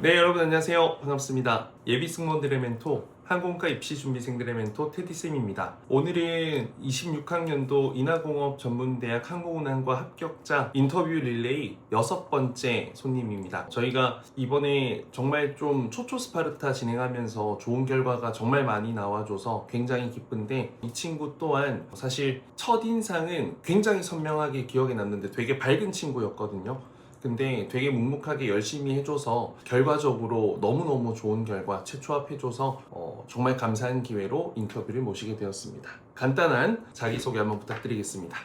네 여러분 안녕하세요. 반갑습니다. 예비 승무원들의 멘토 항공과 입시 준비생들의 멘토 테디쌤입니다. 오늘은 26학년도 인하공업 전문대학 항공운항과 합격자 인터뷰 릴레이 여섯 번째 손님입니다. 저희가 이번에 정말 좀 초초 스파르타 진행하면서 좋은 결과가 정말 많이 나와줘서 굉장히 기쁜데 이 친구 또한 사실 첫인상은 굉장히 선명하게 기억에 남는데 되게 밝은 친구였거든요 근데 되게 묵묵하게 열심히 해줘서 결과적으로 너무너무 좋은 결과 채초합해줘서 어, 정말 감사한 기회로 인터뷰를 모시게 되었습니다. 간단한 자기소개 한번 부탁드리겠습니다.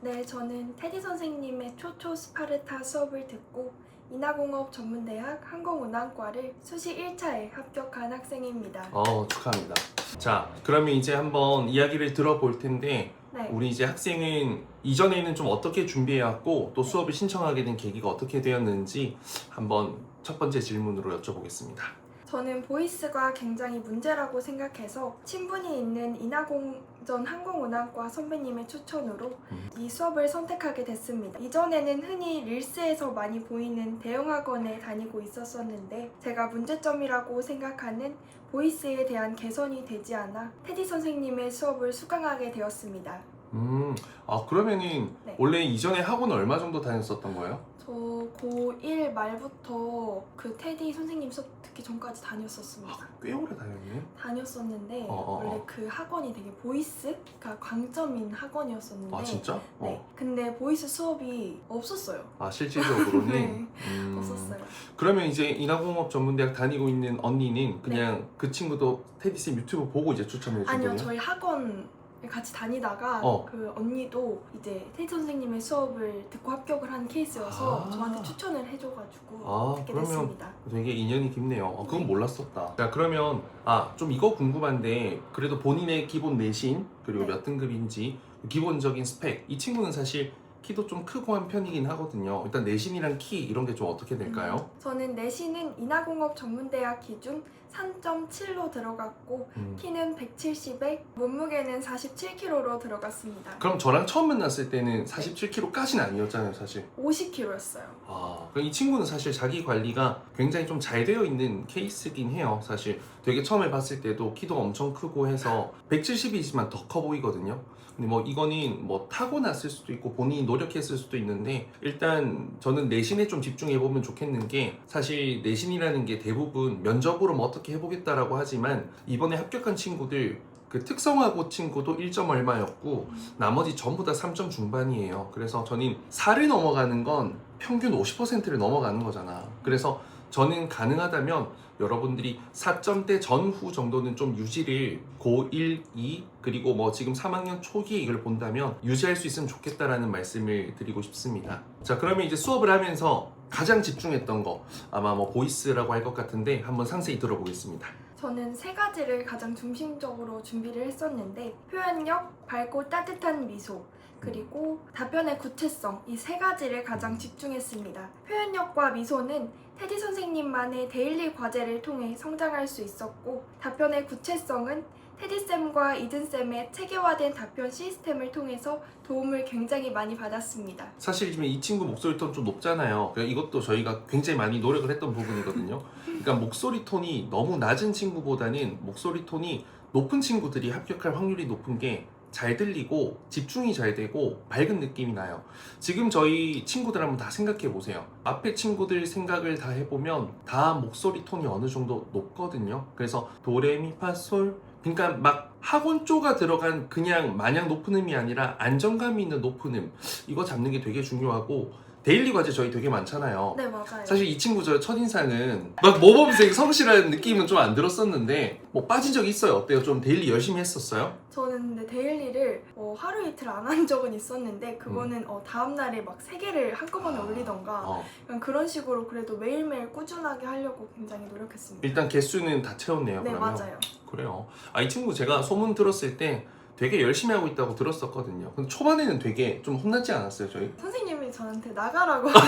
네, 저는 테디 선생님의 초초 스파르타 수업을 듣고 인하공업 전문대학 항공운항과를 수시 1차에 합격한 학생입니다. 어, 축하합니다. 자, 그러면 이제 한번 이야기를 들어볼 텐데 네, 우리 이제 학생은 이전에는 좀 어떻게 준비해왔고 또 수업을 신청하게 된 계기가 어떻게 되었는지 한번 첫 번째 질문으로 여쭤보겠습니다. 저는 보이스가 굉장히 문제라고 생각해서 친분이 있는 인하공 전 항공운항과 선배님의 추천으로 음. 이 수업을 선택하게 됐습니다. 이전에는 흔히 릴스에서 많이 보이는 대형 학원에 다니고 있었었는데 제가 문제점이라고 생각하는 보이스에 대한 개선이 되지 않아 테디 선생님의 수업을 수강하게 되었습니다. 음, 아 그러면은 네. 원래 이전에 학원 얼마 정도 다녔었던 거예요? 저 고1 말부터 그 테디 선생님 수업 듣기 전까지 다녔었습니다. 아, 꽤 오래 다녔네. 다녔었는데 어, 어, 어. 원래 그 학원이 되게 보이스가 광점인 학원이었었는데 아 진짜? 네. 어. 근데 보이스 수업이 없었어요. 아 실질적으로는. 네. 음, 없었어요. 그러면 이제 인하공업 전문대학 다니고 있는 언니는 네. 그냥 그 친구도 테디 쌤 유튜브 보고 이제 추천해 준 아니요, 거예요? 저희 학원 같이 다니다가 어. 그 언니도 이제 테디 선생님의 수업을 듣고 합격을 한 케이스여서 아. 저한테 추천을 해줘가지고 아, 듣게 그러면 됐습니다. 되게 인연이 깊네요. 어, 그건 네. 몰랐었다. 자 그러면 아 좀 이거 궁금한데 그래도 본인의 기본 내신 그리고 네. 몇 등급인지 기본적인 스펙 이 친구는 사실 키도 좀 크고 한 편이긴 하거든요. 일단 내신이랑 키 이런 게 좀 어떻게 될까요? 음, 저는 내신은 인하공업 전문대학 기준 3.7로 들어갔고 음. 키는 170에 몸무게는 47kg로 들어갔습니다. 그럼 저랑 처음 만났을 때는 47kg까지는 아니었잖아요, 사실. 50kg였어요. 아, 그럼 이 친구는 사실 자기 관리가 굉장히 좀 잘 되어 있는 케이스긴 해요, 사실. 되게 처음에 봤을 때도 키도 엄청 크고 해서 170이지만 더 커 보이거든요. 근데 뭐 이거는 뭐 타고났을 수도 있고 본인이 노력했을 수도 있는데 일단 저는 내신에 좀 집중해 보면 좋겠는 게 사실 내신이라는 게 대부분 면접으로 뭐 어떻게 해보겠다라고 하지만 이번에 합격한 친구들 그 특성화고 친구도 1점 얼마였고 나머지 전부 다 3점 중반이에요. 그래서 저는 4를 넘어가는 건 평균 50%를 넘어가는 거잖아. 그래서 저는 가능하다면 여러분들이 4점대 전후 정도는 좀 유지를 고1, 2 그리고 뭐 지금 3학년 초기에 이걸 본다면 유지할 수 있으면 좋겠다라는 말씀을 드리고 싶습니다. 자, 그러면 이제 수업을 하면서 가장 집중했던 거 아마 뭐 보이스라고 할 것 같은데 한번 상세히 들어보겠습니다. 저는 세 가지를 가장 중심적으로 준비를 했었는데 표현력, 밝고 따뜻한 미소, 그리고 답변의 구체성 이 세 가지를 가장 집중했습니다. 표현력과 미소는 테디 선생님만의 데일리 과제를 통해 성장할 수 있었고 답변의 구체성은 테디쌤과 이든쌤의 체계화된 답변 시스템을 통해서 도움을 굉장히 많이 받았습니다. 사실 지금 이 친구 목소리 톤 좀 높잖아요. 그러니까 이것도 저희가 굉장히 많이 노력을 했던 부분이거든요. 그러니까 목소리 톤이 너무 낮은 친구보다는 목소리 톤이 높은 친구들이 합격할 확률이 높은 게 잘 들리고 집중이 잘 되고 밝은 느낌이 나요. 지금 저희 친구들 한번 다 생각해 보세요. 앞에 친구들 생각을 다 해보면 다 목소리 톤이 어느 정도 높거든요. 그래서 도레미파솔 그러니까 막 학원 쪼가 들어간 그냥 마냥 높은 음이 아니라 안정감이 있는 높은 음 이거 잡는 게 되게 중요하고 데일리 과제 저희 되게 많잖아요. 네 맞아요. 사실 이 친구 저 첫인상은 막 모범생 성실한 느낌은 좀 안 들었었는데 뭐 빠진 적 있어요? 어때요? 좀 데일리 열심히 했었어요? 저는 근데 데일리를 어, 하루 이틀 안 한 적은 있었는데 그거는 어, 다음 날에 막 세 개를 한꺼번에 음. 아, 올리던가 어. 약간 그런 식으로 그래도 매일매일 꾸준하게 하려고 굉장히 노력했습니다. 일단 개수는 다 채웠네요. 네 그러면 맞아요. 그래요. 아 이 친구 제가 소문 들었을 때 되게 열심히 하고 있다고 들었었거든요. 근데 초반에는 되게 좀 혼났지 않았어요, 저희? 선생님이 저한테 나가라고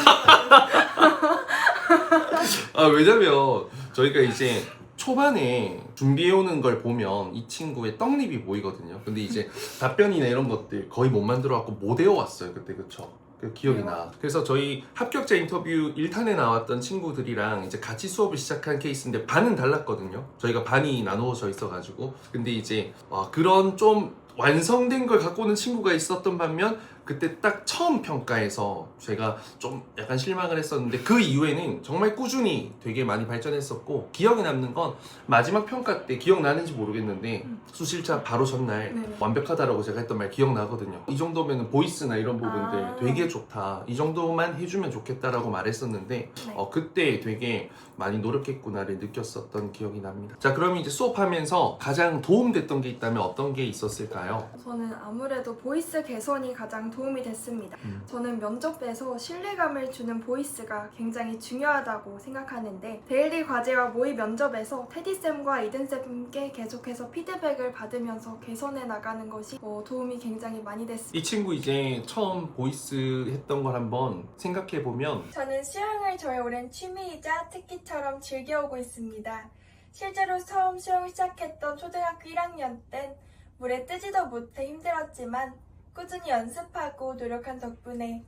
아 왜냐면 저희가 이제 초반에 준비해오는 걸 보면 이 친구의 떡잎이 보이거든요. 근데 이제 답변이나 이런 것들 거의 못 만들어갖고 못 외워왔어요 그때 그쵸? 그 기억이 네. 나. 그래서 저희 합격자 인터뷰 1탄에 나왔던 친구들이랑 이제 같이 수업을 시작한 케이스인데 반은 달랐거든요. 저희가 반이 나누어져 있어가지고. 근데 이제 와, 그런 좀 완성된 걸 갖고 오는 친구가 있었던 반면 그때 딱 처음 평가에서 제가 좀 약간 실망을 했었는데 그 이후에는 정말 꾸준히 되게 많이 발전했었고 기억에 남는 건 마지막 평가 때 기억나는지 모르겠는데 음. 수실차 바로 전날 네네. 완벽하다라고 제가 했던 말 기억나거든요. 이 정도면 보이스나 이런 부분들 아. 되게 좋다. 이 정도만 해주면 좋겠다라고 말했었는데 네. 어, 그때 되게 많이 노력했구나를 느꼈었던 기억이 납니다. 자, 그럼 이제 수업하면서 가장 도움됐던 게 있다면 어떤 게 있었을까요? 저는 아무래도 보이스 개선이 가장 도움이 됐습니다. 음. 저는 면접에서 신뢰감을 주는 보이스가 굉장히 중요하다고 생각하는데 데일리 과제와 모의 면접에서 테디쌤과 이든쌤께 계속해서 피드백을 받으면서 개선해 나가는 것이 어, 도움이 굉장히 많이 됐습니다. 이 친구 이제 처음 보이스 했던 걸 한번 생각해 보면 저는 수영을 저의 오랜 취미이자 특기처럼 즐겨오고 있습니다. 실제로 처음 수영을 시작했던 초등학교 1학년 땐 물에 뜨지도 못해 힘들었지만 꾸준히 연습하고 노력한 덕분에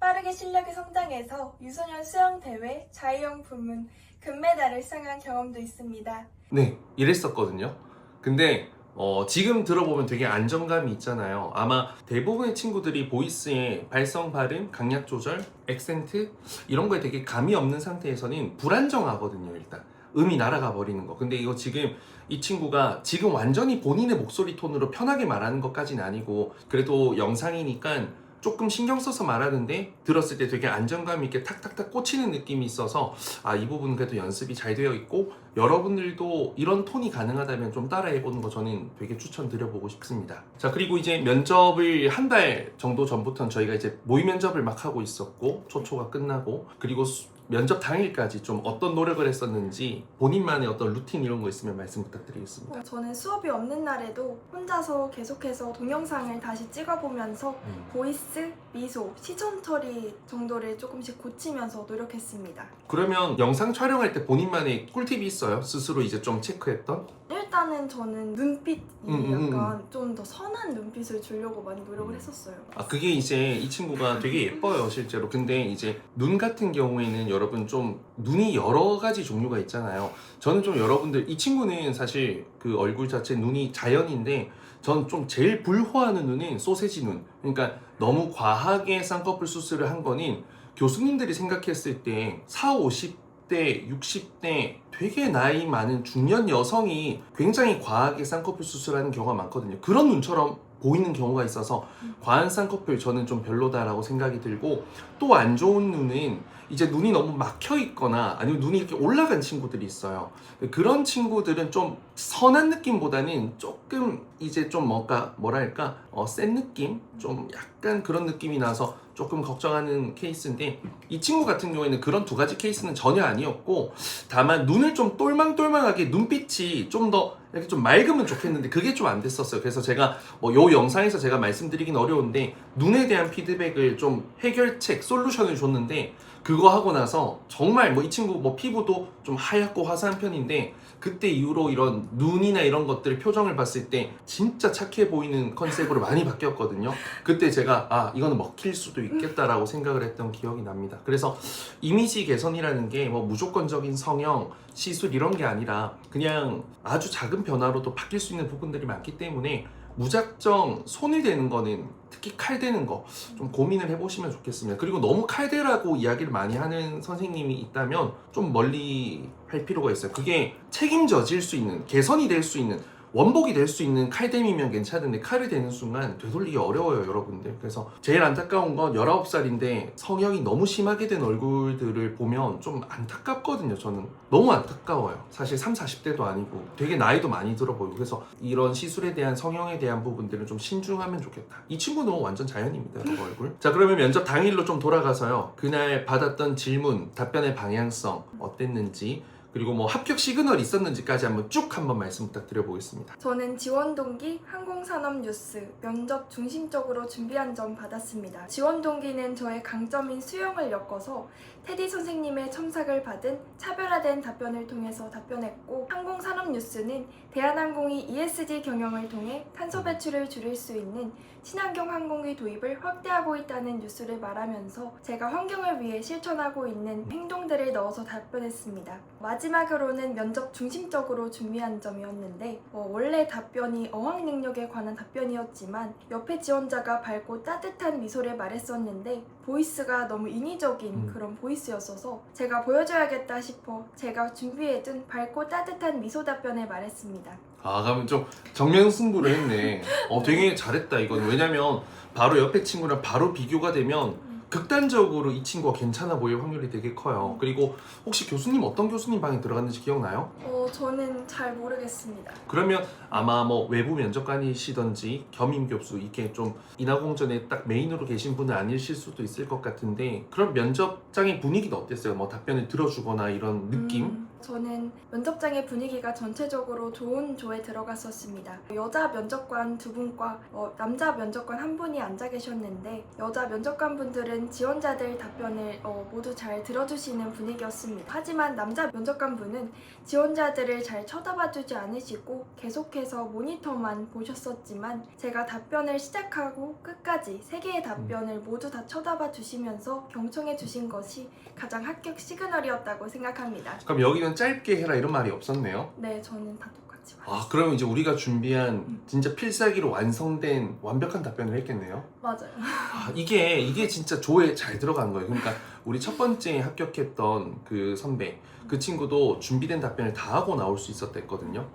빠르게 실력이 성장해서 유소년 수영 대회 자유형 부문 금메달을 수상한 경험도 있습니다. 네, 이랬었거든요. 근데 어, 지금 들어보면 되게 안정감이 있잖아요. 아마 대부분의 친구들이 보이스의 발성 발음, 강약 조절, 액센트 이런 거에 되게 감이 없는 상태에서는 불안정하거든요, 일단. 음이 날아가 버리는 거. 근데 이거 지금 이 친구가 지금 완전히 본인의 목소리 톤으로 편하게 말하는 것까지는 아니고 그래도 영상이니까 조금 신경 써서 말하는데 들었을 때 되게 안정감 있게 탁탁탁 꽂히는 느낌이 있어서 아 이 부분은 그래도 연습이 잘 되어 있고 여러분들도 이런 톤이 가능하다면 좀 따라해 보는 거 저는 되게 추천드려 보고 싶습니다. 자 그리고 이제 면접을 한 달 정도 전부터는 저희가 이제 모의 면접을 막 하고 있었고 초초가 끝나고 그리고 수- 면접 당일까지 좀 어떤 노력을 했었는지 본인만의 어떤 루틴 이런 거 있으면 말씀 부탁드리겠습니다. 어, 저는 수업이 없는 날에도 혼자서 계속해서 동영상을 다시 찍어보면서 음. 보이스, 미소, 시선 처리 정도를 조금씩 고치면서 노력했습니다. 그러면 영상 촬영할 때 본인만의 꿀팁이 있어요? 스스로 이제 좀 체크했던? 일단은 저는 눈빛이 음, 음, 음. 약간 좀 더 선한 눈빛을 주려고 많이 노력을 했었어요. 아 그게 이제 이 친구가 되게 예뻐요 실제로 근데 이제 눈 같은 경우에는 여러분 좀 눈이 여러 가지 종류가 있잖아요 저는 좀 여러분들 이 친구는 사실 그 얼굴 자체 눈이 자연인데 전 좀 제일 불호하는 눈은 소세지 눈 그러니까 너무 과하게 쌍꺼풀 수술을 한 거는 교수님들이 생각했을 때 4, 50 대, 60대 되게 나이 많은 중년 여성이 굉장히 과하게 쌍꺼풀 수술하는 경우가 많거든요. 그런 눈처럼 보이는 경우가 있어서 과한 쌍꺼풀 저는 좀 별로다라고 생각이 들고 또 안 좋은 눈은 이제 눈이 너무 막혀 있거나 아니면 눈이 이렇게 올라간 친구들이 있어요. 그런 친구들은 좀 선한 느낌보다는 조금 이제 좀 뭔가 뭐랄까 어, 센 느낌 좀 약간 그런 느낌이 나서 조금 걱정하는 케이스인데 이 친구 같은 경우에는 그런 두 가지 케이스는 전혀 아니었고 다만 눈을 좀 똘망똘망하게 눈빛이 좀 더 이렇게 좀 맑으면 좋겠는데 그게 좀 안 됐었어요. 그래서 제가 뭐 요 영상에서 제가 말씀드리긴 어려운데 눈에 대한 피드백을 좀 해결책 솔루션을 줬는데 그거 하고 나서 정말 뭐 이 친구 뭐 피부도 좀 하얗고 화사한 편인데 그때 이후로 이런 눈이나 이런 것들 표정을 봤을 때 진짜 착해 보이는 컨셉으로 많이 바뀌었거든요. 그때 제가 아 이거는 먹힐 수도 있겠다라고 생각을 했던 기억이 납니다. 그래서 이미지 개선이라는 게 뭐 무조건적인 성형, 시술 이런 게 아니라 그냥 아주 작은 변화로도 바뀔 수 있는 부분들이 많기 때문에 무작정 손을 대는 거는 특히 칼 대는 거 좀 고민을 해보시면 좋겠습니다. 그리고 너무 칼대라고 이야기를 많이 하는 선생님이 있다면 좀 멀리 할 필요가 있어요. 그게 책임져질 수 있는, 개선이 될 수 있는, 원복이 될 수 있는 칼댐이면 괜찮은데 칼을 대는 순간 되돌리기 어려워요, 여러분들. 그래서 제일 안타까운 건 19살인데 성형이 너무 심하게 된 얼굴들을 보면 좀 안타깝거든요, 저는. 너무 안타까워요. 사실 3, 40대도 아니고 되게 나이도 많이 들어 보이고 그래서 이런 시술에 대한 성형에 대한 부분들은 좀 신중하면 좋겠다. 이 친구는 완전 자연입니다, 저 얼굴. 자, 그러면 면접 당일로 좀 돌아가서요. 그날 받았던 질문, 답변의 방향성 어땠는지 그리고 뭐 합격 시그널이 있었는지까지 한번 쭉 한번 말씀 부탁드려보겠습니다. 저는 지원 동기 항공산업 뉴스 면접 중심적으로 준비한 점 받았습니다. 지원 동기는 저의 강점인 수영을 엮어서 테디 선생님의 첨삭을 받은 차별화된 답변을 통해서 답변했고 항공산업 뉴스는 대한항공이 ESG 경영을 통해 탄소 배출을 줄일 수 있는 친환경 항공기 도입을 확대하고 있다는 뉴스를 말하면서 제가 환경을 위해 실천하고 있는 행동들을 넣어서 답변했습니다. 마지막으로는 면접 중심적으로 준비한 점이었는데 어, 원래 답변이 어학 능력에 관한 답변이었지만 옆에 지원자가 밝고 따뜻한 미소를 말했었는데 보이스가 너무 인위적인 음. 그런 보이스였어서 제가 보여줘야겠다 싶어 제가 준비해둔 밝고 따뜻한 미소 답변을 말했습니다. 아, 그러면 좀 정면 승부를 했네. 어, 되게 잘했다, 이건. 왜냐면 바로 옆에 친구랑 바로 비교가 되면 극단적으로 이 친구가 괜찮아 보일 확률이 되게 커요. 그리고 혹시 교수님 어떤 교수님 방에 들어갔는지 기억나요? 어, 저는 잘 모르겠습니다. 그러면 아마 뭐 외부 면접관이시던지 겸임 교수 이렇게 좀 인하공전에 딱 메인으로 계신 분은 아니실 수도 있을 것 같은데 그럼 면접장의 분위기는 어땠어요? 뭐 답변을 들어주거나 이런 느낌? 음, 저는 면접장의 분위기가 전체적으로 좋은 조에 들어갔었습니다. 여자 면접관 두 분과 어, 남자 면접관 한 분이 앉아 계셨는데 여자 면접관 분들은 지원자들 답변을 어, 모두 잘 들어주시는 분위기였습니다. 하지만 남자 면접관 분은 지원자들을 잘 쳐다봐주지 않으시고 계속해서 모니터만 보셨었지만 제가 답변을 시작하고 끝까지 세 개의 답변을 모두 다 쳐다봐 주시면서 경청해 주신 것이 가장 합격 시그널이었다고 생각합니다. 그럼 여기는 짧게 해라 이런 말이 없었네요. 네, 저는 다 똑같이 봤어요. 아 그러면 이제 우리가 준비한 진짜 필살기로 완성된 완벽한 답변을 했겠네요. 맞아요. 아, 이게 이게 진짜 조에 잘 들어간 거예요. 그러니까 우리 첫 번째 합격했던 그 선배 그 친구도 준비된 답변을 다 하고 나올 수 있었댔거든요.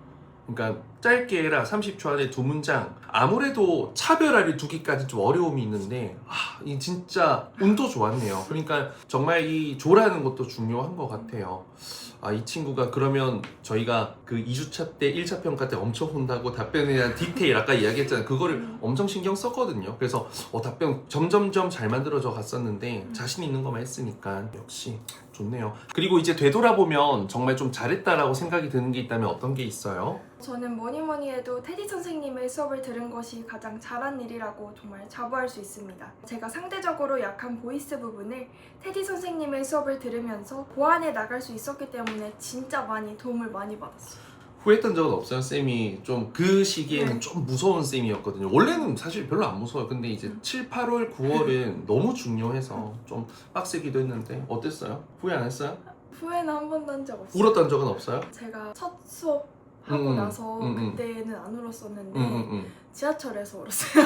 그러니까 짧게 해라 30초 안에 두 문장 아무래도 차별화를 두기까지 좀 어려움이 있는데 아, 이 진짜 운도 좋았네요. 그러니까 정말 이 조라는 것도 중요한 것 같아요. 아, 이 친구가 그러면 저희가 그 2주차 때 1차 평가 때 엄청 혼나고 답변에 대한 디테일 아까 이야기했잖아요. 그거를 엄청 신경 썼거든요. 그래서 어, 답변 점점점 잘 만들어져 갔었는데 자신 있는 것만 했으니까 역시 좋네요. 그리고 이제 되돌아보면 정말 좀 잘했다라고 생각이 드는 게 있다면 어떤 게 있어요? 저는 뭐니 뭐니 해도 테디 선생님의 수업을 들은 것이 가장 잘한 일이라고 정말 자부할 수 있습니다. 제가 상대적으로 약한 보이스 부분을 테디 선생님의 수업을 들으면서 보완해 나갈 수 있었기 때문에 진짜 많이 도움을 많이 받았어요. 후회했던 적은 없어요. 쌤이 좀 그 시기에는 네. 좀 무서운 쌤이었거든요. 원래는 사실 별로 안 무서워요. 근데 이제 7, 8월, 9월은 너무 중요해서 좀 빡세기도 했는데 어땠어요? 후회 안 했어요? 후회는 한 번도 한 적 없어요. 울었던 적은 없어요? 제가 첫 수업 하고 음, 나서 음, 음. 그때는 안 울었었는데 응, 응, 응. 지하철에서 울었어요.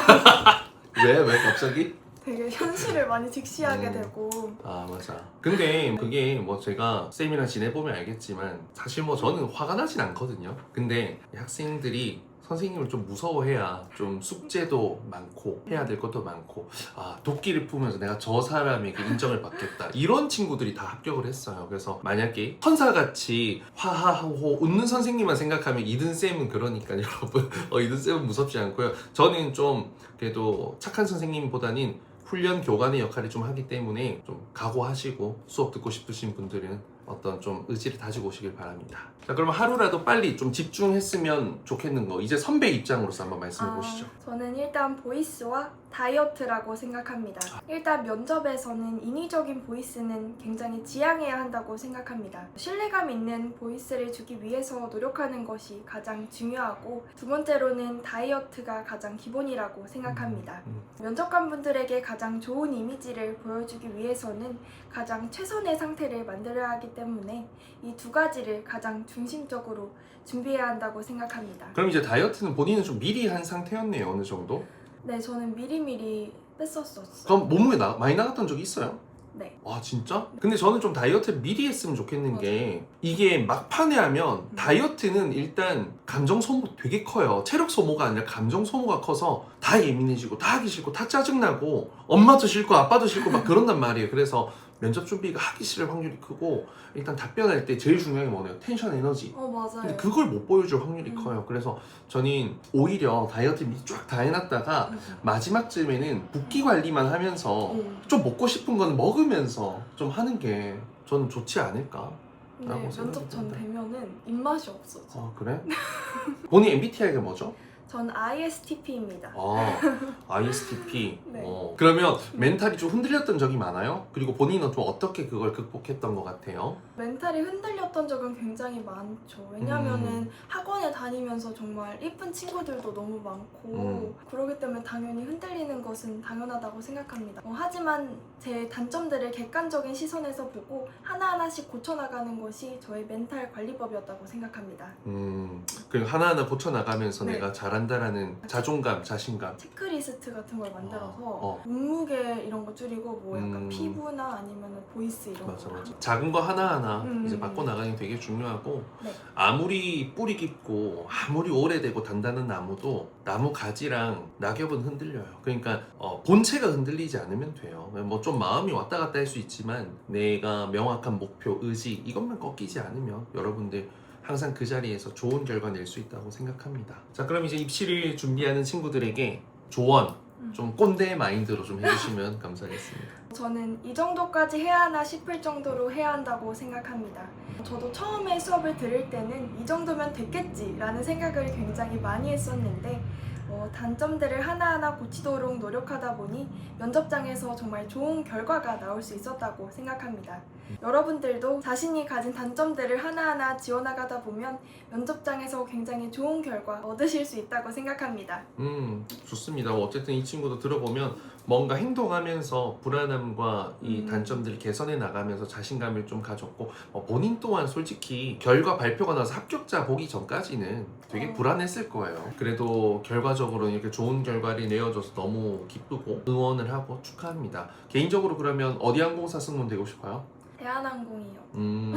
왜? 왜 갑자기? 되게 현실을 많이 직시하게 음. 되고 아 맞아. 근데 그게 뭐 제가 쌤이랑 지내보면 알겠지만 사실 뭐 저는 화가 나진 않거든요. 근데 학생들이 선생님을 좀 무서워해야 좀 숙제도 많고 해야 될 것도 많고 아 도끼를 품으면서 내가 저 사람에게 인정을 받겠다. 이런 친구들이 다 합격을 했어요. 그래서 만약에 천사같이 화하하고 웃는 선생님만 생각하면 이든 쌤은 그러니까 여러분 어, 이든 쌤은 무섭지 않고요. 저는 좀 그래도 착한 선생님보다는 훈련 교관의 역할을 좀 하기 때문에 좀 각오하시고 수업 듣고 싶으신 분들은 어떤 좀 의지를 다지고 오시길 바랍니다. 자, 그러면 하루라도 빨리 좀 집중했으면 좋겠는 거 이제 선배 입장으로서 한번 말씀해 보시죠. 아, 저는 일단 보이스와 다이어트라고 생각합니다. 일단 면접에서는 인위적인 보이스는 굉장히 지양해야 한다고 생각합니다. 신뢰감 있는 보이스를 주기 위해서 노력하는 것이 가장 중요하고 두 번째로는 다이어트가 가장 기본이라고 생각합니다. 음, 면접관분들에게 가장 좋은 이미지를 보여주기 위해서는 가장 최선의 상태를 만들어야 하기 때문에 이 두 가지를 가장 중심적으로 준비해야 한다고 생각합니다. 그럼 이제 다이어트는 본인은 좀 미리 한 상태였네요 어느 정도. 네, 저는 미리미리 뺐었었어요. 그럼 몸무게 나, 많이 나갔던 적이 있어요? 네. 와 진짜? 근데 저는 좀 다이어트를 미리 했으면 좋겠는 게 이게 막판에 하면 다이어트는 일단 감정 소모 되게 커요 체력 소모가 아니라 감정 소모가 커서 다 예민해지고 다 하기 싫고 다 짜증나고 엄마도 싫고 아빠도 싫고 막 그런단 말이에요 그래서 면접 준비가 하기 싫을 확률이 크고 일단 답변할 때 제일 중요한 게 뭐냐면 텐션 에너지 어, 맞아요. 근데 그걸 못 보여줄 확률이 음. 커요 그래서 저는 오히려 다이어트 미리 쫙 다 해놨다가 음. 마지막쯤에는 붓기 관리만 하면서 음. 좀 먹고 싶은 거는 먹으면서 좀 하는 게 저는 좋지 않을까. 근데 면접 전 생각이 듭니다. 되면은 입맛이 없어져. 아 그래? 본인 MBTI가 뭐죠? 전 ISTP입니다. 아 ISTP. 네. 어, 그러면 멘탈이 좀 흔들렸던 적이 많아요? 그리고 본인은 좀 어떻게 그걸 극복했던 것 같아요? 멘탈이 흔들렸던 적은 굉장히 많죠. 왜냐면은 음. 학원에 다니면서 정말 예쁜 친구들도 너무 많고 음. 그러기 때문에 당연히 흔들리는 것은 당연하다고 생각합니다. 어, 하지만 제 단점들을 객관적인 시선에서 보고 하나하나씩 고쳐나가는 것이 저의 멘탈 관리법이었다고 생각합니다. 음, 그 하나하나 고쳐나가면서 네. 내가 잘한 다라는 자존감, 자신감. 체크리스트 같은 걸 만들어서 어. 몸무게 이런 거 줄이고 뭐 약간 음. 피부나 아니면 보이스 이런 맞아 거 맞아. 작은 거 하나하나 음. 이제 바꿔 나가는 게 되게 중요하고 네. 아무리 뿌리 깊고 아무리 오래되고 단단한 나무도 나무 가지랑 낙엽은 흔들려요. 그러니까 어, 본체가 흔들리지 않으면 돼요. 뭐 좀 마음이 왔다 갔다 할 수 있지만 내가 명확한 목표, 의지 이것만 꺾이지 않으면 여러분들 항상 그 자리에서 좋은 결과 낼 수 있다고 생각합니다. 자, 그럼 이제 입시를 준비하는 친구들에게 조언, 음. 좀 꼰대 마인드로 좀 해주시면 감사하겠습니다. 저는 이 정도까지 해야 하나 싶을 정도로 해야 한다고 생각합니다. 저도 처음에 수업을 들을 때는 이 정도면 됐겠지라는 생각을 굉장히 많이 했었는데 어, 단점들을 하나하나 고치도록 노력하다 보니 면접장에서 정말 좋은 결과가 나올 수 있었다고 생각합니다. 여러분들도 자신이 가진 단점들을 하나하나 지워나가다 보면 면접장에서 굉장히 좋은 결과 얻으실 수 있다고 생각합니다. 음, 좋습니다. 뭐 어쨌든 이 친구도 들어보면 뭔가 행동하면서 불안함과 이 음. 단점들을 개선해 나가면서 자신감을 좀 가졌고 어, 본인 또한 솔직히 결과 발표가 나서 합격자 보기 전까지는 되게 어. 불안했을 거예요. 그래도 결과적으로 이렇게 좋은 결과를 내어줘서 너무 기쁘고 응원을 하고 축하합니다. 개인적으로 그러면 어디 항공사 승무원 되고 싶어요? 대한항공이요. 음,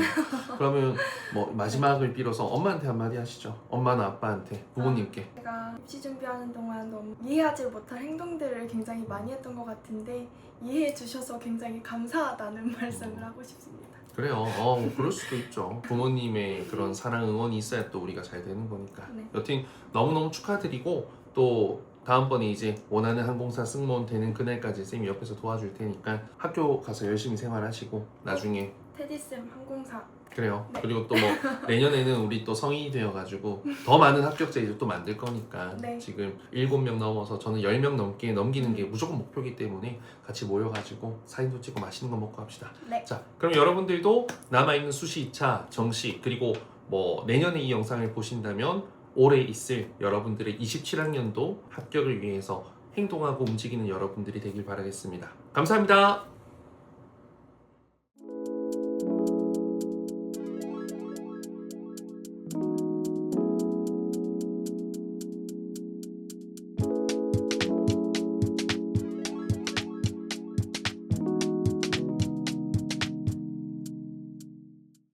그러면 뭐 마지막을 빌어서 엄마한테 한마디 하시죠. 엄마나 아빠한테, 부모님께. 제가 입시 준비하는 동안 너무 이해하지 못할 행동들을 굉장히 많이 했던 것 같은데 이해해 주셔서 굉장히 감사하다는 말씀을 하고 싶습니다. 그래요. 어, 그럴 수도 있죠. 부모님의 그런 사랑 응원이 있어야 또 우리가 잘 되는 거니까. 네. 여튼 너무너무 축하드리고 또 다음번에 이제 원하는 항공사 승무원 되는 그날까지 쌤이 옆에서 도와줄 테니까 학교 가서 열심히 생활하시고 나중에 테디쌤 항공사 그래요. 네. 그리고 또 뭐 내년에는 우리 또 성인이 되어가지고 더 많은 합격자 이제 또 만들 거니까 네. 지금 7명 넘어서 저는 10명 넘게 넘기는 게 무조건 목표이기 때문에 같이 모여가지고 사진도 찍고 맛있는 거 먹고 합시다. 네. 자, 그럼 여러분들도 남아있는 수시 2차, 정시, 그리고 뭐 내년에 이 영상을 보신다면 올해 있을 여러분들의 27학년도 합격을 위해서 행동하고 움직이는 여러분들이 되길 바라겠습니다. 감사합니다.